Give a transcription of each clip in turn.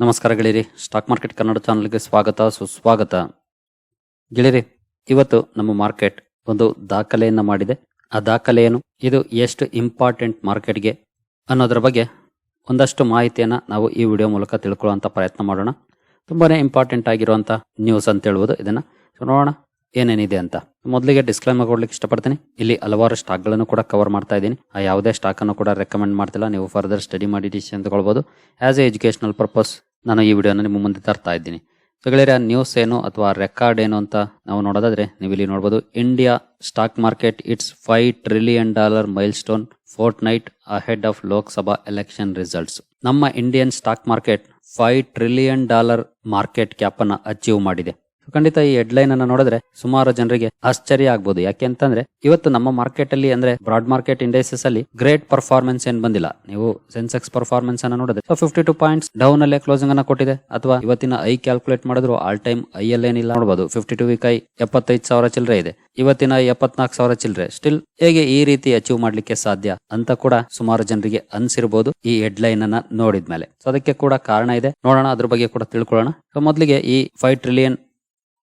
ನಮಸ್ಕಾರ ಗೆಳೆಯರಿ. Stock market Kannada ಚಾನಲ್ಗೆ ಸ್ವಾಗತ, ಸುಸ್ವಾಗತ. ಗೆಳೆಯರಿ, ಇವತ್ತು ನಮ್ಮ ಮಾರ್ಕೆಟ್ ಒಂದು ದಾಖಲೆಯನ್ನು ಮಾಡಿದೆ. ಆ ದಾಖಲೆ ಏನು ಇದು ಎಷ್ಟು ಇಂಪಾರ್ಟೆಂಟ್ ಮಾರ್ಕೆಟ್ಗೆ ಅನ್ನೋದ್ರ ಬಗ್ಗೆ ಒಂದಷ್ಟು ಮಾಹಿತಿಯನ್ನ ನಾವು ಈ ವಿಡಿಯೋ ಮೂಲಕ ತಿಳ್ಕೊಳ್ಳುವಂಥ ಪ್ರಯತ್ನ ಮಾಡೋಣ. ತುಂಬಾನೇ ಇಂಪಾರ್ಟೆಂಟ್ ಆಗಿರುವಂತ ನ್ಯೂಸ್ ಅಂತ ಹೇಳ್ಬೋದು ಇದನ್ನ. ನೋಡೋಣ. ಏನೇನಿದೆ ಅಂತ. ಮೊದಲಿಗೆ ಡಿಸ್ಕ್ಲೈಮರ್ ಕೊಡ್ಲಿಕ್ಕೆ ಇಷ್ಟಪಡ್ತೀನಿ. ಇಲ್ಲಿ ಹಲವಾರು ಸ್ಟಾಕ್ಗಳನ್ನು ಕೂಡ ಕವರ್ ಮಾಡ್ತಾ ಇದ್ದೀನಿ. ಆ ಯಾವುದೇ ಸ್ಟಾಕ್ ಅನ್ನು ಕೂಡ ರೆಕಮೆಂಡ್ ಮಾಡ್ತಿಲ್ಲ. ನೀವು ಫರ್ದರ್ ಸ್ಟಡಿ ಮಾಡಿ ಡಿಸಿಷನ್ ತಗೊಳ್ಬಹುದು ಆಸ್ ಎ ಎಜುಕೇಶನಲ್ ಪರ್ಪಸ್ ನಾನು ಈ ವಿಡಿಯೋನ ನಿಮ್ಮ ಮುಂದೆ ತರ್ತಾ ಇದ್ದೀನಿ. ಗೆಳೆಯರೆ ನ್ಯೂಸ್ ಏನು ಅಥವಾ ರೆಕಾರ್ಡ್ ಏನು ಅಂತ ನಾವು ನೋಡೋದಾದ್ರೆ ನೀವು ಇಲ್ಲಿ ನೋಡಬಹುದು India stock market it's five trillion dollar milestone fortnight ahead of Lok Sabha election results ನಮ್ಮ Indian stock market five trillion dollar market cap ಅನ್ನು ಅಚೀವ್ ಮಾಡಿದೆ. ಖಂಡಿತ ಈ ಹೆಡ್ಲೈನ್ ಅನ್ನ ನೋಡಿದ್ರೆ ಸುಮಾರು ಜನರಿಗೆ ಆಶ್ಚರ್ಯ ಆಗ್ಬೋದು. ಯಾಕೆ ಅಂತಂದ್ರೆ, ಇವತ್ತು ನಮ್ಮ ಮಾರ್ಕೆಟ್ ಅಲ್ಲಿ ಅಂದ್ರೆ ಬ್ರಾಡ್ ಮಾರ್ಕೆಟ್ ಇಂಡೈಸಸ್ ಅಲ್ಲಿ ಗ್ರೇಟ್ ಪರ್ಫಾರ್ಮೆನ್ಸ್ ಏನ್ ಬಂದಿಲ್ಲ. ನೀವು ಸೆನ್ಸೆಕ್ಸ್ ಪರ್ಫಾರ್ಮೆನ್ಸ್ ಅನ್ನ ನೋಡಿದ್ರೆ ಫಿಫ್ಟಿ ಟು ಪಾಯಿಂಟ್ಸ್ ಡೌನ್ ಅಲ್ಲೇ ಕ್ಲೋಸಿಂಗ್ ಅನ್ನ ಕೊಟ್ಟಿದೆ. ಅಥವಾ ಇವತ್ತಿನ ಐ ಕ್ಯಾಲ್ಕುಲೇಟ್ ಮಾಡಿದ್ರು ಆಲ್ ಟೈಮ್ ಐ ಅಲ್ಲಿ ಏನಿಲ್ಲ ನೋಡಬಹುದು ಫಿಫ್ಟಿ ಟು ವೀಕ್ ಐ ಎಪ್ಪತ್ತೈದು ಸಾವಿರ ಚಿಲ್ಲರೆ ಇದೆ. ಇವತ್ತಿನ ಎಪ್ಪತ್ನಾಲ್ಕು ಸಾವಿರ ಚಿಲ್ಲರೆ ಸ್ಟಿಲ್ ಹೇಗೆ ಈ ರೀತಿ ಅಚೀವ್ ಮಾಡ್ಲಿಕ್ಕೆ ಸಾಧ್ಯ ಅಂತ ಕೂಡ ಸುಮಾರು ಜನರಿಗೆ ಅನ್ಸಿರ್ಬೋದು ಈ ಹೆಡ್ಲೈನ್ ಅನ್ನ ನೋಡಿದ್ಮೇಲೆ. ಸೊ ಅದಕ್ಕೆ ಕೂಡ ಕಾರಣ ಇದೆ. ನೋಡೋಣ, ಅದ್ರ ಬಗ್ಗೆ ಕೂಡ ತಿಳ್ಕೊಳ್ಳೋಣ. ಮೊದಲಿಗೆ ಈ ಫೈವ್ ಟ್ರಿಲಿಯನ್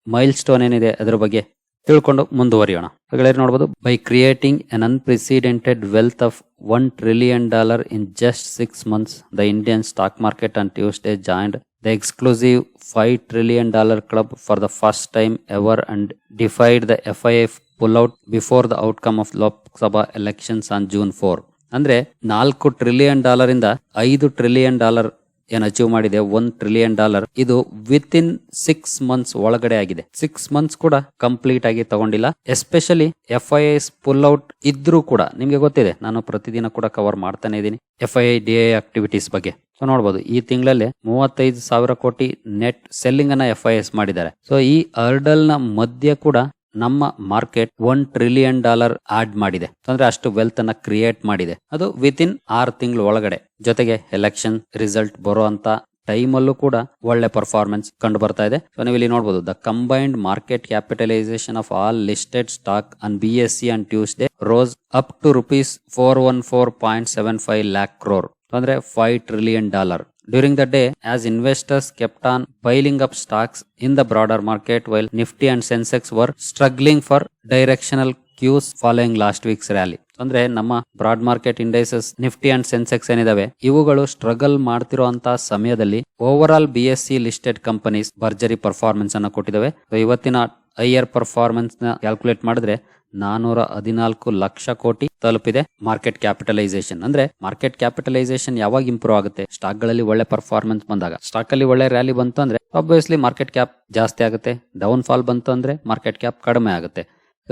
ಮೈಲ್ ಸ್ಟೋನ್ ಏನಿದೆ ಅದರ ಬಗ್ಗೆ ತಿಳ್ಕೊಂಡು ಮುಂದುವರಿಯೋಣ. ಗೆಳೆಯರು ನೋಡಬಹುದು by creating an unprecedented wealth of one trillion dollar in just six months the Indian stock market on Tuesday joined the exclusive five trillion dollar club for the first time ever and defied the F I F pull out before the outcome of Lok Sabha elections on June four ಅಂದ್ರೆ ನಾಲ್ಕು trillion dollar ಇಂದ ಐದು trillion dollar ಏನ್ achieve ಮಾಡಿದೆ? One trillion dollar ಇದು within six months ಒಳಗಡೆ ಆಗಿದೆ. Six months ಕೂಡ ಕಂಪ್ಲೀಟ್ ಆಗಿ ತಗೊಂಡಿಲ್ಲ. Especially F I S pull out ಇದ್ರೂ ಕೂಡ. ನಿಮ್ಗೆ ಗೊತ್ತಿದೆ, ನಾನು ಪ್ರತಿದಿನ ಕೂಡ ಕವರ್ ಮಾಡ್ತಾನೆ ಇದ್ದೀನಿ F I I D I activities ಬಗ್ಗೆ. ಸೊ ನೋಡಬಹುದು ಈ ತಿಂಗಳಲ್ಲಿ ಮೂವತ್ತೈದು ಸಾವಿರ ಕೋಟಿ ನೆಟ್ ಸೆಲ್ಲಿಂಗ್ ಅನ್ನ ಎಫ್ ಐ ಎಸ್ ಮಾಡಿದ್ದಾರೆ. ಸೊ ಈ ಅರ್ಡಲ್ನ ಮಧ್ಯೆ ಕೂಡ ನಮ್ಮ market one trillion dollar add ಮಾಡಿದೆ. ಅಂದ್ರೆ ಅಷ್ಟು ವೆಲ್ತ್ ಅನ್ನ ಕ್ರಿಯೇಟ್ ಮಾಡಿದೆ. ಅದು ವಿತ್ ಇನ್ ಆರು ತಿಂಗಳ ಒಳಗಡೆ. ಜೊತೆಗೆ ಎಲೆಕ್ಷನ್ ರಿಸಲ್ಟ್ ಬರೋ ಅಂತ ಟೈಮ್ ಅಲ್ಲೂ ಕೂಡ ಒಳ್ಳೆ ಪರ್ಫಾರ್ಮೆನ್ಸ್ ಕಂಡು ಬರ್ತಾ ಇದೆ. ಸೊ ನೀವು ಇಲ್ಲಿ ನೋಡಬಹುದು the combined market capitalisation of all listed stock on B S E and Tuesday rose up to rupees four one four point seven five lakh crore. ಅಂದ್ರೆ five trillion dollar. During the day, as investors kept on piling up stocks in the broader market while Nifty and Sensex were struggling for directional cues following last week's rally. ಅಂದ್ರೆ ನಮ್ಮ broad market indices Nifty and Sensex ಏನಿದಾವೆ ಇವುಗಳು struggle ಮಾಡ್ತಿರುವಂತಹ ಸಮಯದಲ್ಲಿ overall B S E listed companies ಭರ್ಜರಿ performance ಅನ್ನು ಕೊಟ್ಟಿದ್ದಾವೆ ಇವತ್ತಿನ higher ಪರ್ಫಾರ್ಮೆನ್ಸ್ನ calculate ಮಾಡಿದ್ರೆ ನಾನೂರ ಹದಿನಾಲ್ಕು ಲಕ್ಷ ಕೋಟಿ ತಲುಪಿದೆ ಮಾರ್ಕೆಟ್ ಕ್ಯಾಪಿಟಲೈಸೇಷನ್ ಅಂದ್ರೆ ಮಾರ್ಕೆಟ್ ಕ್ಯಾಪಿಟಲೈಸೇಷನ್ ಯಾವಾಗ ಇಂಪ್ರೂವ್ ಆಗುತ್ತೆ? ಸ್ಟಾಕ್ಗಳಲ್ಲಿ ಒಳ್ಳೆ ಪರ್ಫಾರ್ಮೆನ್ಸ್ ಬಂದಾಗ. ಸ್ಟಾಕ್ ಅಲ್ಲಿ ಒಳ್ಳೆ ರ್ಯಾಲಿ ಬಂತು ಅಂದ್ರೆ ಆಬ್ವಿಯಸ್ಲಿ ಮಾರ್ಕೆಟ್ ಕ್ಯಾಪ್ ಜಾಸ್ತಿ ಆಗುತ್ತೆ. ಡೌನ್ ಫಾಲ್ ಬಂತು ಅಂದ್ರೆ ಮಾರ್ಕೆಟ್ ಕ್ಯಾಪ್ ಕಡಿಮೆ ಆಗುತ್ತೆ.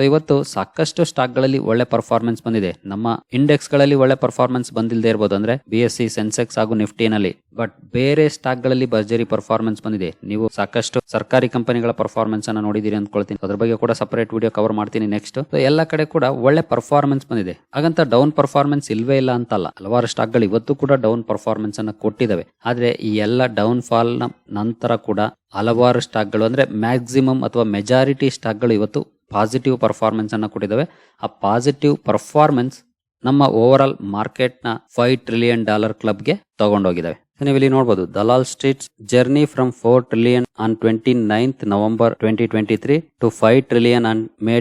ಇವತ್ತು ಸಾಕಷ್ಟು ಸ್ಟಾಕ್ಗಳಲ್ಲಿ ಒಳ್ಳೆ ಪರ್ಫಾರ್ಮೆನ್ಸ್ ಬಂದಿದೆ. ನಮ್ಮ ಇಂಡೆಕ್ಸ್ಗಳಲ್ಲಿ ಒಳ್ಳೆ ಪರ್ಫಾರ್ಮೆನ್ಸ್ ಬಂದಿಲ್ಲದೆ ಇರಬಹುದು ಅಂದ್ರೆ ಬಿ ಎಸ್ ಸಿ ಸೆನ್ಸೆಕ್ಸ್ ಹಾಗೂ ನಿಫ್ಟಿನಲ್ಲಿ ಬಟ್ ಬೇರೆ ಸ್ಟಾಕ್ಗಳಲ್ಲಿ ಭರ್ಜರಿ ಪರ್ಫಾರ್ಮೆನ್ಸ್ ಬಂದಿದೆ. ನೀವು ಸಾಕಷ್ಟು ಸರ್ಕಾರಿ ಕಂಪನಿಗಳ ಪರ್ಫಾರ್ಮೆನ್ಸ್ ಅನ್ನ ನೋಡಿದಿರಿ ಅಂದ್ಕೊಳ್ತೀನಿ. ಅದ್ರ ಬಗ್ಗೆ ಕೂಡ ಸಪರೇಟ್ ವಿಡಿಯೋ ಕವರ್ ಮಾಡ್ತೀನಿ ನೆಕ್ಸ್ಟ್ ಎಲ್ಲ ಕಡೆ ಕೂಡ ಒಳ್ಳೆ ಪರ್ಫಾರ್ಮೆನ್ಸ್ ಬಂದಿದೆ. ಹಾಗಂತ ಡೌನ್ ಪರ್ಫಾರ್ಮೆನ್ಸ್ ಇಲ್ವೇ ಇಲ್ಲ ಅಂತಲ್ಲ. ಹಲವಾರು ಸ್ಟಾಕ್ಗಳು ಇವತ್ತು ಕೂಡ ಡೌನ್ ಪರ್ಫಾರ್ಮೆನ್ಸ್ ಅನ್ನ ಕೊಟ್ಟಿದ್ದಾವೆ ಆದ್ರೆ ಈ ಎಲ್ಲ ಡೌನ್ ಫಾಲ್ನ ನಂತರ ಕೂಡ ಹಲವಾರು ಸ್ಟಾಕ್ಗಳು ಅಂದ್ರೆ ಮ್ಯಾಕ್ಸಿಮಮ್ ಅಥವಾ ಮೆಜಾರಿಟಿ ಸ್ಟಾಕ್ಗಳು ಇವತ್ತು ಪಾಸಿಟಿವ್ ಪರ್ಫಾರ್ಮೆನ್ಸ್ ಅನ್ನ ಕೊಟ್ಟಿದ್ದಾವೆ. ಆ ಪಾಸಿಟಿವ್ ಪರ್ಫಾರ್ಮೆನ್ಸ್ ನಮ್ಮ ಓವರ್ ಆಲ್ ಮಾರ್ಕೆಟ್ನ ಫೈವ್ ಟ್ರಿಲಿಯನ್ ಡಾಲರ್ ಕ್ಲಬ್ಗೆ ತಗೊಂಡೋಗಿದ್ದಾವೆ. ನೀವು ಇಲ್ಲಿ ನೋಡಬಹುದು Dalal streets journey from four trillion on twenty ninth November twenty twenty three to five trillion on May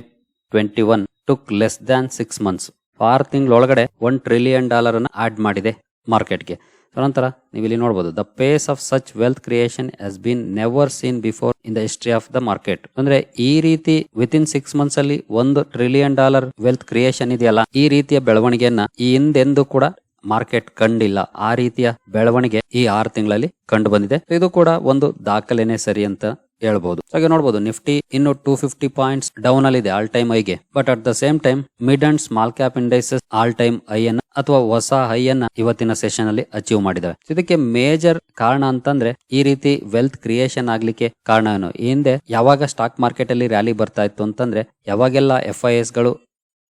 twenty one took less than six months ಆರು ತಿಂಗಳೊಳಗಡೆ one trillion dollar ಅನ್ನ add ಮಾಡಿದೆ ಮಾರ್ಕೆಟ್ಗೆ ನಂತರ ನೀವು ಇಲ್ಲಿ ನೋಡಬಹುದು the pace of such wealth creation has been never seen before in the history of the market ಅಂದ್ರೆ ಈ ರೀತಿ ವಿತ್ ಇನ್ ಸಿಕ್ಸ್ ಮಂತ್ಸ್ ಅಲ್ಲಿ ಒಂದು ಟ್ರಿಲಿಯನ್ ಡಾಲರ್ ವೆಲ್ತ್ ಕ್ರಿಯೇಷನ್ ಇದೆಯಲ್ಲ, ಈ ರೀತಿಯ ಬೆಳವಣಿಗೆಯನ್ನ ಈ ಹಿಂದೆಂದೂ ಕೂಡ ಮಾರ್ಕೆಟ್ ಕಂಡಿಲ್ಲ. ಆ ರೀತಿಯ ಬೆಳವಣಿಗೆ ಈ ಆರು ತಿಂಗಳಲ್ಲಿ ಕಂಡು ಬಂದಿದೆ. ಇದು ಕೂಡ ಒಂದು ದಾಖಲೆನೆ ಸರಿ ಅಂತ ಹೇಳ್ಬಹುದು ಹಾಗೆ ನೋಡಬಹುದು ನಿಫ್ಟಿ ಇನ್ನು ಟೂ ಫಿಫ್ಟಿ ಪಾಯಿಂಟ್ಸ್ ಡೌನ್ ಅಲ್ಲಿ ಇದೆ all time ಐಗೆ but at the same time mid and small cap indices all time high ಅನ್ನ ಅಥವಾ ಹೊಸ ಹೈ ಅನ್ನ ಇವತ್ತಿನ ಸೆಷನ್ ಅಲ್ಲಿ ಅಚೀವ್ ಮಾಡಿದಾವೆ. ಇದಕ್ಕೆ ಮೇಜರ್ ಕಾರಣ ಅಂತಂದ್ರೆ ಈ ರೀತಿ ವೆಲ್ತ್ ಕ್ರಿಯೇಷನ್ ಆಗ್ಲಿಕ್ಕೆ ಕಾರಣ ಏನು? ಈ ಹಿಂದೆ ಯಾವಾಗ ಸ್ಟಾಕ್ ಮಾರ್ಕೆಟ್ ಅಲ್ಲಿ ರ್ಯಾಲಿ ಬರ್ತಾ ಇತ್ತು ಅಂತಂದ್ರೆ ಯಾವಾಗೆಲ್ಲ ಎಫ್ ಐ ಎಸ್ಗಳು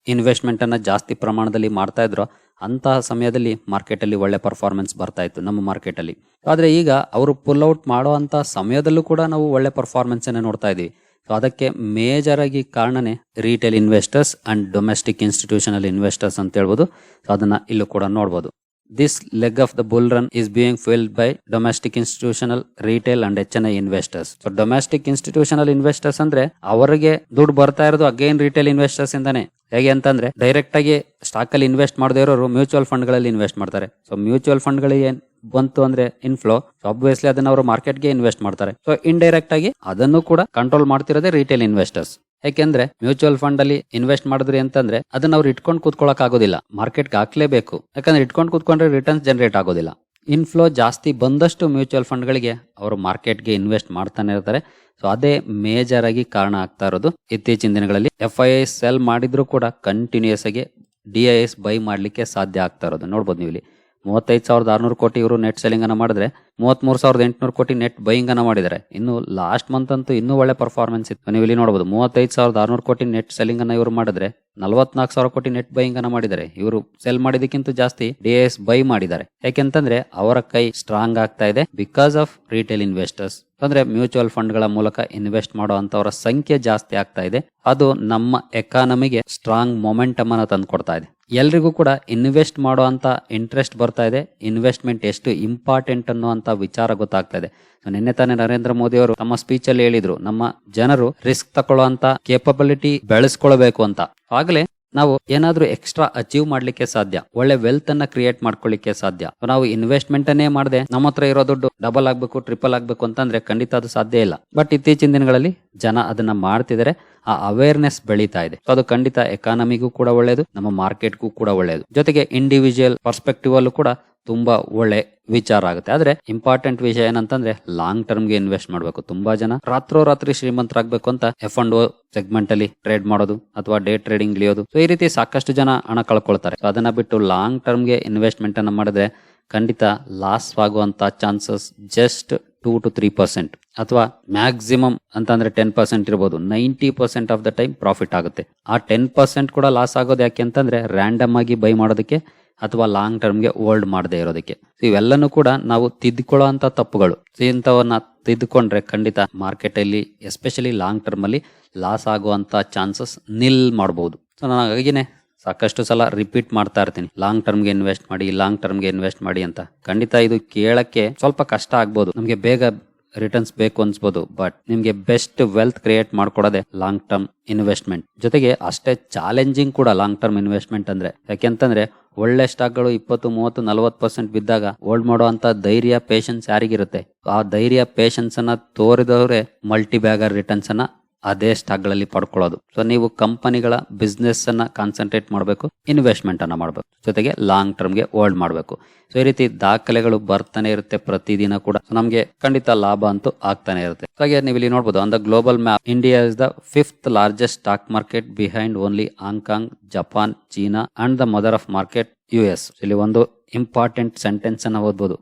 ಇನ್ವೆಸ್ಟ್ಮೆಂಟ್ ಅನ್ನ ಜಾಸ್ತಿ ಪ್ರಮಾಣದಲ್ಲಿ ಮಾಡ್ತಾ ಇದ್ರು ಅಂತಹ ಸಮಯದಲ್ಲಿ ಮಾರ್ಕೆಟಲ್ಲಿ ಒಳ್ಳೆ ಪರ್ಫಾರ್ಮೆನ್ಸ್ ಬರ್ತಾ ಇತ್ತು ನಮ್ಮ ಮಾರ್ಕೆಟಲ್ಲಿ. ಆದರೆ ಈಗ ಅವರು ಪುಲ್ ಔಟ್ ಮಾಡೋ ಅಂತ ಸಮಯದಲ್ಲೂ ಕೂಡ ನಾವು ಒಳ್ಳೆ ಪರ್ಫಾರ್ಮೆನ್ಸ್ ಅನ್ನ ನೋಡ್ತಾ ಇದ್ದೀವಿ. ಸೊ ಅದಕ್ಕೆ ಮೇಜರ್ ಆಗಿ ಕಾರಣನೇ retail investors and domestic institutional investors ಅಂತ ಹೇಳ್ಬೋದು. ಸೊ ಅದನ್ನ ಇಲ್ಲೂ ಕೂಡ ನೋಡ್ಬೋದು. This leg of the bull run is being filled by domestic institutional retail and H N I investors so domestic institutional investors ಅಂದ್ರೆ ಅವರಿಗೆ ದುಡ್ಡು ಬರ್ತಾ ಇರೋದು ಅಗೇನ್ ರಿಟೇಲ್ ಇನ್ವೆಸ್ಟರ್ಸ್ ಇಂದಾನೆ. ಹೇಗೆ ಅಂತಂದ್ರೆ ಡೈರೆಕ್ಟ್ ಆಗಿ ಸ್ಟಾಕ್ ಅಲ್ಲಿ ಇನ್ವೆಸ್ಟ್ ಮಾಡದೇ ಇರೋರು ಮ್ಯೂಚುವಲ್ ಫಂಡ್ಗಳಲ್ಲಿ ಇನ್ವೆಸ್ಟ್ ಮಾಡ್ತಾರೆ. ಸೊ ಮ್ಯೂಚುವಲ್ ಫಂಡ್ ಗಳಿಗೆ ಬಂತು ಅಂದ್ರೆ ಇನ್ಫ್ಲೋ ಆಬ್ವಿಯಸ್ಲಿ ಅದನ್ನ ಅವರು ಮಾರ್ಕೆಟ್ಗೆ ಇನ್ವೆಸ್ಟ್ ಮಾಡ್ತಾರೆ. ಸೊ ಇಂಡೈರೆಕ್ಟ್ ಆಗಿ ಅದನ್ನು ಕೂಡ ಕಂಟ್ರೋಲ್ ಮಾಡ್ತಿರೋದೇ ರಿಟೇಲ್ ಇನ್ವೆಸ್ಟರ್ಸ್ ಯಾಕೆಂದ್ರೆ ಮ್ಯೂಚುವಲ್ ಫಂಡ್ ಅಲ್ಲಿ ಇನ್ವೆಸ್ಟ್ ಮಾಡಿದ್ರಿ ಅಂತಂದ್ರೆ ಅದನ್ನ ಅವ್ರು ಇಟ್ಕೊಂಡು ಕೂತ್ಕೊಳಕ್ ಆಗೋದಿಲ್ಲ. ಮಾರ್ಕೆಟ್ಗೆ ಹಾಕ್ಲೇಬೇಕು. ಯಾಕಂದ್ರೆ ಇಟ್ಕೊಂಡು ಕೂತ್ಕೊಂಡ್ರೆ ರಿಟರ್ನ್ಸ್ ಜನರೇಟ್ ಆಗೋದಿಲ್ಲ. ಇನ್ಫ್ಲೋ ಜಾಸ್ತಿ ಬಂದಷ್ಟು ಮ್ಯೂಚುವಲ್ ಫಂಡ್ಗಳಿಗೆ ಅವರು ಮಾರ್ಕೆಟ್ಗೆ ಇನ್ವೆಸ್ಟ್ ಮಾಡ್ತಾನೆ ಇರ್ತಾರೆ. ಸೊ ಅದೇ ಮೇಜರ್ ಆಗಿ ಕಾರಣ ಆಗ್ತಾ ಇರೋದು. ಇತ್ತೀಚಿನ ದಿನಗಳಲ್ಲಿ ಎಫ್ ಐ ಎಸ್ ಸೆಲ್ ಮಾಡಿದ್ರು ಕೂಡ ಕಂಟಿನ್ಯೂಸ್ ಆಗಿ ಡಿ ಐ ಎಸ್ ಬೈ ಮಾಡಲಿಕ್ಕೆ ಸಾಧ್ಯ ಆಗ್ತಾ ಇರೋದು. ನೋಡ್ಬೋದು ನೀವು ಇಲ್ಲಿ ಮೂವತ್ತೈದು ಸಾವಿರದ ಆರುನೂರು ಕೋಟಿ ಇವರು ನೆಟ್ ಸೆಲ್ಲಿಂಗ್ ಅನ್ನ ಮಾಡಿದ್ರೆ ಮೂವತ್ಮೂರು ಸಾವಿರದ ಎಂಟುನೂರು ಕೋಟಿ ನೆಟ್ ಬೈಯಿಂಗ್ ಅನ್ನ ಮಾಡಿದ್ದಾರೆ. ಇನ್ನು ಲಾಸ್ಟ್ ಮಂತ್ ಅಂತೂ ಇನ್ನೂ ಒಳ್ಳೆ ಪರ್ಫಾರ್ಮೆನ್ಸ್ ಇತ್ತು. ನೀವು ಇಲ್ಲಿ ನೋಡಬಹುದು ಮೂವತ್ತೈದು ಸಾವಿರದ ಆರ್ನೂರು ಕೋಟಿ ನೆಟ್ ಸೆಲ್ಲಿಂಗ್ ಅನ್ನ ಇವರು ಮಾಡಿದ್ರೆ, ನಲವತ್ನಾಲ್ಕು ಸಾವಿರ ಕೋಟಿ ನೆಟ್ ಬೈಯಿಂಗ್ ಅನ್ನ ಮಾಡಿದ್ದಾರೆ. ಇವರು ಸೆಲ್ ಮಾಡಿದಕ್ಕಿಂತ ಜಾಸ್ತಿ ಡಿ ಎಸ್ ಬೈ ಮಾಡಿದ್ದಾರೆ. ಯಾಕೆಂತಂದ್ರೆ ಅವರ ಕೈ ಸ್ಟ್ರಾಂಗ್ ಆಗ್ತಾ ಇದೆ ಬಿಕಾಸ್ ಆಫ್ ರಿಟೇಲ್ ಇನ್ವೆಸ್ಟರ್ಸ್ ಅಂದ್ರೆ ಮ್ಯೂಚುವಲ್ ಫಂಡ್ಗಳ ಮೂಲಕ ಇನ್ವೆಸ್ಟ್ ಮಾಡುವಂತವರ ಸಂಖ್ಯೆ ಜಾಸ್ತಿ ಆಗ್ತಾ ಇದೆ. ಅದು ನಮ್ಮ ಎಕಾನಮಿಗೆ ಸ್ಟ್ರಾಂಗ್ ಮೊಮೆಂಟಮ್ ಅನ್ನ ತಂದ್ಕೊಡ್ತಾ ಇದೆ. ಎಲ್ರಿಗೂ ಕೂಡ ಇನ್ವೆಸ್ಟ್ ಮಾಡುವಂತ ಇಂಟ್ರೆಸ್ಟ್ ಬರ್ತಾ ಇದೆ. ಇನ್ವೆಸ್ಟ್ಮೆಂಟ್ ಎಷ್ಟು ಇಂಪಾರ್ಟೆಂಟ್ ಅನ್ನುವಂತ ವಿಚಾರ ಗೊತ್ತಾಗ್ತಾ ಇದೆ. So, ನಿನ್ನೆ ತಾನೇ ನರೇಂದ್ರ ಮೋದಿ ಅವರು ತಮ್ಮ ಸ್ಪೀಚ್ ಅಲ್ಲಿ ಹೇಳಿದ್ರು ನಮ್ಮ ಜನರು ರಿಸ್ಕ್ ತಗೊಳ್ಳುವಂತ ಕೇಪಬಿಲಿಟಿ ಬೆಳೆಸ್ಕೊಳ್ಬೇಕು ಅಂತ. ಆಗ್ಲೇ ನಾವು ಏನಾದ್ರೂ ಎಕ್ಸ್ಟ್ರಾ ಅಚೀವ್ ಮಾಡ್ಲಿಕ್ಕೆ ಸಾಧ್ಯ ಒಳ್ಳೆ ವೆಲ್ತ್ ಅನ್ನ ಕ್ರಿಯೇಟ್ ಮಾಡ್ಕೊಳ್ಳಿಕ್ಕೆ ಸಾಧ್ಯ. ನಾವು ಇನ್ವೆಸ್ಟ್ಮೆಂಟ್ ಅನ್ನೇ ಮಾಡದೆ ನಮ್ಮ ಹತ್ರ ಇರೋ ದುಡ್ಡು ಡಬಲ್ ಆಗ್ಬೇಕು ಟ್ರಿಪಲ್ ಆಗ್ಬೇಕು ಅಂತಂದ್ರೆ ಖಂಡಿತ ಅದು ಸಾಧ್ಯ ಇಲ್ಲ. ಬಟ್ ಇತ್ತೀಚಿನ ದಿನಗಳಲ್ಲಿ ಜನ ಅದನ್ನ ಮಾಡ್ತಿದ್ರೆ ಆ ಅವೇರ್ನೆಸ್ ಬೆಳೀತಾ ಇದೆ. ಅದು ಖಂಡಿತ ಎಕಾನಮಿಗೂ ಕೂಡ ಒಳ್ಳೇದು ನಮ್ಮ ಮಾರ್ಕೆಟ್ಗೂ ಕೂಡ ಒಳ್ಳೇದು. ಜೊತೆಗೆ ಇಂಡಿವಿಜುವಲ್ ಪರ್ಸ್ಪೆಕ್ಟಿವ್ ಅಲ್ಲೂ ಕೂಡ ತುಂಬಾ ಒಳ್ಳೆ ವಿಚಾರ ಆಗುತ್ತೆ. ಆದ್ರೆ ಇಂಪಾರ್ಟೆಂಟ್ ವಿಷಯ ಏನಂತಂದ್ರೆ ಲಾಂಗ್ ಟರ್ಮ್ಗೆ ಇನ್ವೆಸ್ಟ್ ಮಾಡಬೇಕು. ತುಂಬಾ ಜನ ರಾತ್ರೋರಾತ್ರಿ ಶ್ರೀಮಂತರಾಗಬೇಕು ಅಂತ ಎಫ್ ಅಂಡ್ ಓ ಸೆಗ್ಮೆಂಟ್ ಅಲ್ಲಿ ಟ್ರೇಡ್ ಮಾಡೋದು ಅಥವಾ ಡೇ ಟ್ರೇಡಿಂಗ್ ಇಳಿಯೋದು ಸೊ ಈ ರೀತಿ ಸಾಕಷ್ಟು ಜನ ಹಣ ಕಳ್ಕೊಳ್ತಾರೆ. ಸೊ ಅದನ್ನ ಬಿಟ್ಟು ಲಾಂಗ್ ಟರ್ಮ್ಗೆ ಇನ್ವೆಸ್ಟ್ಮೆಂಟ್ ಅನ್ನ ಮಾಡಿದ್ರೆ ಖಂಡಿತ ಲಾಸ್ ಆಗುವಂತ chances just two to three percent ಅಥವಾ ಮ್ಯಾಕ್ಸಿಮಮ್ ಅಂತಂದ್ರೆ ಟೆನ್ ಪರ್ಸೆಂಟ್ ಇರ್ಬೋದು. Ninety percent of the time profit ಆಗುತ್ತೆ. ಆ ಟೆನ್ ಪರ್ಸೆಂಟ್ ಕೂಡ ಲಾಸ್ ಆಗೋದು ಯಾಕೆ ಅಂತಂದ್ರೆ ರ್ಯಾಂಡಮ್ ಆಗಿ ಬೈ ಮಾಡೋದಕ್ಕೆ ಅಥವಾ ಲಾಂಗ್ ಟರ್ಮ್ಗೆ ಹೋಲ್ಡ್ ಮಾಡದೆ ಇರೋದಕ್ಕೆ. ಇವೆಲ್ಲನೂ ಕೂಡ ನಾವು ತಿದ್ದುಕೊಳ್ಳೋ ಅಂತ ತಪ್ಪುಗಳು ಇಂಥವನ್ನ ತಿದ್ದುಕೊಂಡ್ರೆ ಖಂಡಿತ ಮಾರ್ಕೆಟ್ ಅಲ್ಲಿ ಎಸ್ಪೆಷಲಿ ಲಾಂಗ್ ಟರ್ಮ್ ಅಲ್ಲಿ ಲಾಸ್ ಆಗುವಂತ ಚಾನ್ಸಸ್ ನಿಲ್ ಮಾಡಬಹುದು ಸೊ ನಾನು ಹಾಗೇನೆ ಸಾಕಷ್ಟು ಸಲ ರಿಪೀಟ್ ಮಾಡ್ತಾ ಇರ್ತೀನಿ. ಲಾಂಗ್ ಟರ್ಮ್ಗೆ ಇನ್ವೆಸ್ಟ್ ಮಾಡಿ ಲಾಂಗ್ ಟರ್ಮ್ಗೆ ಇನ್ವೆಸ್ಟ್ ಮಾಡಿ ಅಂತ. ಖಂಡಿತ ಇದು ಕೇಳಕ್ಕೆ ಸ್ವಲ್ಪ ಕಷ್ಟ ಆಗ್ಬೋದು. ನಮಗೆ ಬೇಗ ರಿಟರ್ನ್ಸ್ ಬೇಕು ಅನ್ಸ್ಬೋದು. ಬಟ್ ನಿಮ್ಗೆ ಬೆಸ್ಟ್ ವೆಲ್ತ್ ಕ್ರಿಯೇಟ್ ಮಾಡ್ಕೊಡೋದೆ ಲಾಂಗ್ ಟರ್ಮ್ ಇನ್ವೆಸ್ಟ್ಮೆಂಟ್ ಜೊತೆಗೆ ಅಷ್ಟೇ ಚಾಲೆಂಜಿಂಗ್ ಕೂಡ ಲಾಂಗ್ ಟರ್ಮ್ ಇನ್ವೆಸ್ಟ್ಮೆಂಟ್ ಅಂದ್ರೆ. ಯಾಕೆಂತಂದ್ರೆ ಒಳ್ಳೆ ಸ್ಟಾಕ್ಗಳು ಇಪ್ಪತ್ತು, ಮೂವತ್ತು, ನಲವತ್ತು ಪರ್ಸೆಂಟ್ ಬಿದ್ದಾಗ ಹೋಲ್ಡ್ ಮಾಡುವಂತ ಧೈರ್ಯ ಪೇಷನ್ಸ್ ಯಾರಿಗಿರುತ್ತೆ? ಆ ಧೈರ್ಯ ಪೇಷನ್ಸ್ ಅನ್ನ ತೋರಿದವರೇ ಮಲ್ಟಿ ಬ್ಯಾಗರ್ ರಿಟರ್ನ್ಸ್ ಅನ್ನ ಅದೇ ಸ್ಟಾಕ್ಗಳಲ್ಲಿ ಪಡ್ಕೊಳ್ಳೋದು. ಸೊ ನೀವು ಕಂಪನಿಗಳ ಬಿಸ್ನೆಸ್ ಅನ್ನ ಕಾನ್ಸಂಟ್ರೇಟ್ ಮಾಡಬೇಕು ಇನ್ವೆಸ್ಟ್ಮೆಂಟ್ ಅನ್ನ ಮಾಡಬೇಕು. ಜೊತೆಗೆ ಲಾಂಗ್ ಟರ್ಮ್ಗೆ ಹೋಲ್ಡ್ ಮಾಡಬೇಕು. ಸೊ ಈ ರೀತಿ ದಾಖಲೆಗಳು ಬರ್ತಾನೆ ಇರುತ್ತೆ ಪ್ರತಿದಿನ ಕೂಡ. ನಮಗೆ ಖಂಡಿತ ಲಾಭ ಅಂತೂ ಆಗ್ತಾನೆ ಇರುತ್ತೆ. ಹಾಗೆ ನೀವು ಇಲ್ಲಿ ನೋಡಬಹುದು on the global map India is the fifth largest stock market behind only Hong Kong Japan China and the mother of market U S ಇಲ್ಲಿ ಒಂದು ಇಂಪಾರ್ಟೆಂಟ್ ಸೆಂಟೆನ್ಸ್ ಅನ್ನ ಓದ್ಬೋದು.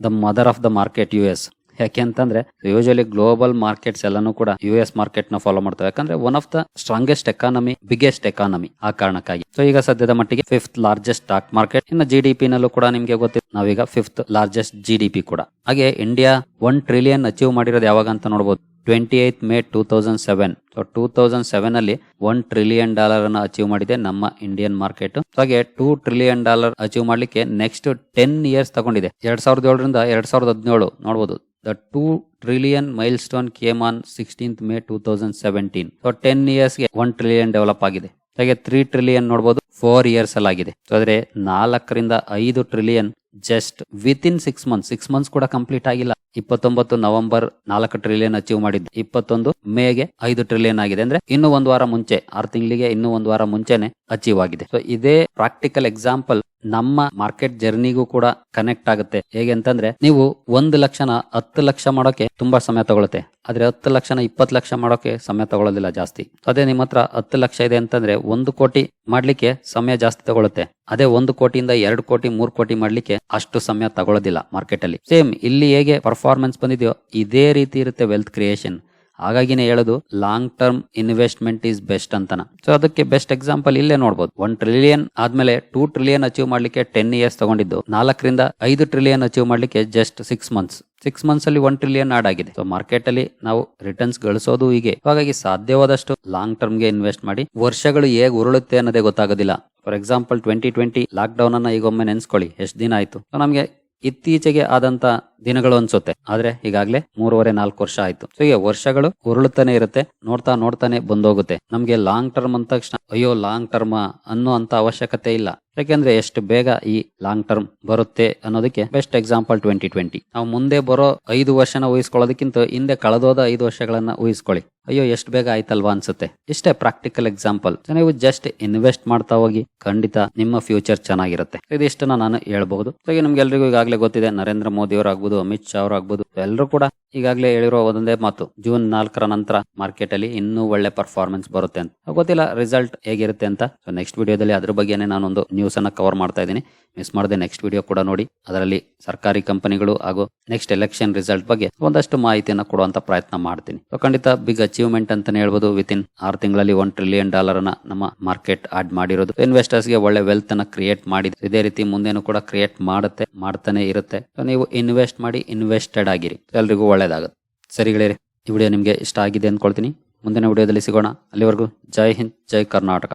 The mother of the market U S ಯಾಕೆ ಅಂತಂದ್ರೆ usually global markets ಎಲ್ಲಾನು ಕೂಡ U S ಮಾರ್ಕೆಟ್ನ follow ಮಾಡ್ತವೆ. ಯಾಕಂದ್ರೆ one of the strongest economy biggest economy ಆ ಕಾರಣಕ್ಕಾಗಿ. ಸೊ ಈಗ ಸದ್ಯದ ಮಟ್ಟಿಗೆ ಫಿಫ್ತ್ ಲಾರ್ಜೆಸ್ಟ್ ಸ್ಟಾಕ್ ಮಾರ್ಕೆಟ್ ಇನ್ನು ಜಿ ಡಿ ಪಿ ನಲ್ಲೂ ಕೂಡ ನಿಮ್ಗೆ ಗೊತ್ತಿದೆ ನಾವೀಗ fifth largest G D P ಕೂಡ. ಹಾಗೆ ಇಂಡಿಯಾ ಒನ್ ಟ್ರಿಲಿಯನ್ ಅಚೀವ್ ಮಾಡಿರೋದು ಯಾವಾಗ ಅಂತ ನೋಡಬಹುದು twenty eighth May two thousand seven so two thousand seven ಅಲ್ಲಿ ಒನ್ ಟ್ರಿಲಿಯನ್ ಡಾಲರ್ ಅನ್ನ ಅಚೀವ್ ಮಾಡಿದೆ ನಮ್ಮ ಇಂಡಿಯನ್ ಮಾರ್ಕೆಟ್ ಹಾಗೆ ಟೂ ಟ್ರಿಲಿಯನ್ ಡಾಲರ್ ಅಚೀವ್ ಮಾಡ್ಲಿಕ್ಕೆ ನೆಕ್ಸ್ಟ್ ಟೆನ್ ಇಯರ್ಸ್ ತಗೊಂಡಿದೆ. ಎರಡ್ ಸಾವಿರದ ಏಳರಿಂದ ಎರಡ್ ಸಾವಿರದ ಹದಿನೇಳು ನೋಡಬಹುದು the 2 trillion milestone came on sixteenth May two thousand seventeen so ten ಇಯರ್ಸ್ಗೆ one trillion develop ಆಗಿದೆ. ಹಾಗೆ ತ್ರೀ ಟ್ರಿಲಿಯನ್ ನೋಡಬಹುದು ಫೋರ್ ಇಯರ್ಸ್ ಅಲ್ಲಿ ಆಗಿದೆ. ಆದ್ರೆ ನಾಲ್ಕರಿಂದ ಐದು trillion just within six months six months ಕೂಡ ಕಂಪ್ಲೀಟ್ ಆಗಿಲ್ಲ. ಇಪ್ಪತ್ತೊಂಬತ್ತು ನವೆಂಬರ್ ನಾಲ್ಕು ಟ್ರಿಲಿಯನ್ ಅಚೀವ್ ಮಾಡಿದ್ದು. ಇಪ್ಪತ್ತೊಂದು ಮೇಗೆ ಐದು ಟ್ರಿಲಿಯನ್ ಆಗಿದೆ. ಅಂದ್ರೆ ಇನ್ನು ಒಂದು ವಾರ ಮುಂಚೆ, ಆರು ತಿಂಗಳಿಗೆ ಇನ್ನು ಒಂದು ವಾರ ಮುಂಚೆನೆ ಅಚೀವ್ ಆಗಿದೆ ಸೊ ಇದೇ ಪ್ರಾಕ್ಟಿಕಲ್ ಎಕ್ಸಾಂಪಲ್ ನಮ್ಮ ಮಾರ್ಕೆಟ್ ಜರ್ನಿಗೂ ಕೂಡ ಕನೆಕ್ಟ್ ಆಗುತ್ತೆ. ಹೇಗೆ ಅಂತಂದ್ರೆ, ನೀವು ಒಂದು ಲಕ್ಷನ ಹತ್ತು ಲಕ್ಷ ಮಾಡೋಕೆ ತುಂಬಾ ಸಮಯ ತಗೊಳುತ್ತೆ. ಆದ್ರೆ ಹತ್ತು ಲಕ್ಷನ ಇಪ್ಪತ್ತು ಲಕ್ಷ ಮಾಡೋಕೆ ಸಮಯ ತಗೊಳ್ಳೋದಿಲ್ಲ ಜಾಸ್ತಿ. ಅದೇ ನಿಮ್ಮ ಹತ್ರ ಹತ್ತು ಲಕ್ಷ ಇದೆ ಅಂತಂದ್ರೆ, ಒಂದು ಕೋಟಿ ಮಾಡ್ಲಿಕ್ಕೆ ಸಮಯ ಜಾಸ್ತಿ ತಗೊಳುತ್ತೆ. ಅದೇ ಒಂದು ಕೋಟಿಯಿಂದ ಎರಡು ಕೋಟಿ, ಮೂರು ಕೋಟಿ ಮಾಡ್ಲಿಕ್ಕೆ ಅಷ್ಟು ಸಮಯ ತಗೊಳ್ಳೋದಿಲ್ಲ ಮಾರ್ಕೆಟ್ ಅಲ್ಲಿ. ಸೇಮ್ ಇಲ್ಲಿ ಹೇಗೆ ಪರ್ಫಾರ್ಮೆನ್ಸ್ ಬಂದಿದೆಯೋ, ಇದೇ ರೀತಿ ಇರುತ್ತೆ ವೆಲ್ತ್ ಕ್ರಿಯೇಷನ್ ಹಾಗಾಗಿನೇ ಹೇಳೋದು long term investment is best ಅಂತನ. ಸೊ ಅದಕ್ಕೆ ಬೆಸ್ಟ್ ಎಕ್ಸಾಂಪಲ್ ಇಲ್ಲೇ ನೋಡಬಹುದು ಒನ್ ಟ್ರಿಲಿಯನ್ ಆದ್ಮೇಲೆ ಟೂ ಟ್ರಿಲಿಯನ್ ಅಚೀವ್ ಮಾಡ್ಲಿಕ್ಕೆ ಟೆನ್ ಇಯರ್ಸ್ ತಗೊಂಡಿದ್ದು. ನಾಲ್ಕರಿಂದ ಐದು ಟ್ರಿಲಿಯನ್ ಅಚೀವ್ ಮಾಡ್ಲಿಕ್ಕೆ just six months six months ಅಲ್ಲಿ ಒನ್ ಟ್ರಿಲಿಯನ್ ಆಡ್ ಆಗಿದೆ. ಸೊ ಮಾರ್ಕೆಟ್ ಅಲ್ಲಿ ನಾವು ರಿಟರ್ನ್ಸ್ ಗಳಿಸೋದು ಹೀಗೆ. ಹಾಗಾಗಿ ಸಾಧ್ಯವಾದಷ್ಟು ಲಾಂಗ್ ಟರ್ಮ್ಗೆ ಇನ್ವೆಸ್ಟ್ ಮಾಡಿ. ವರ್ಷಗಳು ಹೇಗೆ ಉರುಳುತ್ತೆ ಅನ್ನೋದೇ ಗೊತ್ತಾಗೋದಿಲ್ಲ. For example twenty twenty lockdown ಅನ್ನ ಈಗೊಮ್ಮೆ ನೆನ್ಸ್ಕೊಳ್ಳಿ. ಎಷ್ಟು ದಿನ ಆಯ್ತು? ನಮಗೆ ಇತ್ತೀಚೆಗೆ ಆದಂತ ದಿನಗಳು ಅನ್ಸುತ್ತೆ. ಆದ್ರೆ ಈಗಾಗಲೇ ಮೂರುವರೆ, ನಾಲ್ಕು ವರ್ಷ ಆಯ್ತು. ಸೊ ಈಗ ವರ್ಷಗಳು ಉರುಳುತ್ತಾನೆ ಇರುತ್ತೆ, ನೋಡ್ತಾ ನೋಡ್ತಾನೆ ಬಂದೋಗುತ್ತೆ. ನಮ್ಗೆ ಲಾಂಗ್ ಟರ್ಮ್ ಅಂದ ತಕ್ಷಣ, ಅಯ್ಯೋ ಲಾಂಗ್ ಟರ್ಮ್ ಅನ್ನೋ ಅಂತ ಅವಶ್ಯಕತೆ ಇಲ್ಲ. ಯಾಕೆಂದ್ರೆ ಎಷ್ಟು ಬೇಗ ಈ ಲಾಂಗ್ ಟರ್ಮ್ ಬರುತ್ತೆ ಅನ್ನೋದಕ್ಕೆ ಬೆಸ್ಟ್ ಎಕ್ಸಾಂಪಲ್ ಟ್ವೆಂಟಿ ಟ್ವೆಂಟಿ ನಾವು ಮುಂದೆ ಬರೋ ಐದು ವರ್ಷನ ಊಹಿಸ್ಕೊಳ್ಳೋದಕ್ಕಿಂತ ಹಿಂದೆ ಕಳೆದೋದ ಐದು ವರ್ಷಗಳನ್ನ ಊಹಿಸ್ಕೊಳ್ಳಿ. ಅಯ್ಯೋ, ಎಷ್ಟು ಬೇಗ ಆಯ್ತಲ್ವಾ ಅನ್ಸುತ್ತೆ. ಇಷ್ಟೇ ಪ್ರಾಕ್ಟಿಕಲ್ ಎಕ್ಸಾಂಪಲ್ ನೀವು ಜಸ್ಟ್ ಇನ್ವೆಸ್ಟ್ ಮಾಡ್ತಾ ಹೋಗಿ ಖಂಡಿತ ನಿಮ್ಮ ಫ್ಯೂಚರ್ ಚೆನ್ನಾಗಿರುತ್ತೆ. ಇದಿಷ್ಟನ್ನ ನಾನು ಹೇಳ್ಬಹುದು. ಹಾಗೆ ನಿಮ್ಗೆಲ್ರಿಗೂ ಈಗಾಗಲೇ ಗೊತ್ತಿದೆ, ನರೇಂದ್ರ ಮೋದಿ ಅವರಾಗ್ಬೋದು ಅಮಿತ್ ಶಾ ಅವರಾಗ್ಬೋದು ಎಲ್ಲರೂ ಕೂಡ ಈಗಾಗಲೇ ಹೇಳಿರೋ ಒಂದೊಂದೇ ಮಾತು. ಜೂನ್ ನಾಲ್ಕರ ನಂತರ ಮಾರ್ಕೆಟ್ ಅಲ್ಲಿ ಇನ್ನೂ ಒಳ್ಳೆ ಪರ್ಫಾರ್ಮೆನ್ಸ್ ಬರುತ್ತೆ ಅಂತ. ಗೊತ್ತಿಲ್ಲ ರಿಸಲ್ಟ್ ಹೇಗಿರುತ್ತೆ ಅಂತ. ನೆಕ್ಸ್ಟ್ ವಿಡಿಯೋದಲ್ಲಿ ಅದ್ರ ಬಗ್ಗೆನೇ ನಾನೊಂದು ನ್ಯೂಸ್ ಅನ್ನ ಕವರ್ ಮಾಡ್ತಾ ಇದ್ದೀನಿ. ಮಿಸ್ ಮಾಡದೆ ನೆಕ್ಸ್ಟ್ ವಿಡಿಯೋ ಕೂಡ ನೋಡಿ. ಅದರಲ್ಲಿ ಸರ್ಕಾರಿ ಕಂಪನಿಗಳು ಹಾಗೂ ನೆಕ್ಸ್ಟ್ ಎಲೆಕ್ಷನ್ ರಿಸಲ್ಟ್ ಬಗ್ಗೆ ಒಂದಷ್ಟು ಮಾಹಿತಿಯನ್ನು ಕೊಡುವಂತ ಪ್ರಯತ್ನ ಮಾಡ್ತೀನಿ. ಸೊ ಖಂಡಿತ ಬಿಗ್ ಅಚೀವ್ಮೆಂಟ್ ಅಂತಾನೆ ಹೇಳ್ಬೋದು. ವಿತ್ ಇನ್ ಆರು ತಿಂಗಳಲ್ಲಿ ಒನ್ ಟ್ರಿಲಿಯನ್ ಡಾಲರ್ ನಮ್ಮ ಮಾರ್ಕೆಟ್ ಆಡ್ ಮಾಡಿರೋದು. ಇನ್ವೆಸ್ಟರ್ಸ್ಗೆ ಒಳ್ಳೆ ವೆಲ್ತ್ ಅನ್ನ ಕ್ರಿಯೇಟ್ ಮಾಡಿದೆ. ಇದೇ ರೀತಿ ಮುಂದೇನು ಕೂಡ ಕ್ರಿಯೇಟ್ ಮಾಡುತ್ತೆ, ಮಾಡ್ತಾನೆ ಇರುತ್ತೆ. ನೀವು ಇನ್ವೆಸ್ಟ್ ಮಾಡಿ ಇನ್ವೆಸ್ಟೆಡ್ ಆಗಿರಿ. ಎಲ್ರಿಗೂ ಒಳ್ಳೇದಾಗುತ್ತೆ. ಸರಿಗಳಿರಿ ಈ ವಿಡಿಯೋ ನಿಮಗೆ ಇಷ್ಟ ಆಗಿದೆ ಅಂದ್ಕೊಳ್ತೀನಿ. ಮುಂದಿನ ವಿಡಿಯೋದಲ್ಲಿ ಸಿಗೋಣ. ಅಲ್ಲಿವರೆಗೂ ಜೈ ಹಿಂದ್, ಜೈ ಕರ್ನಾಟಕ.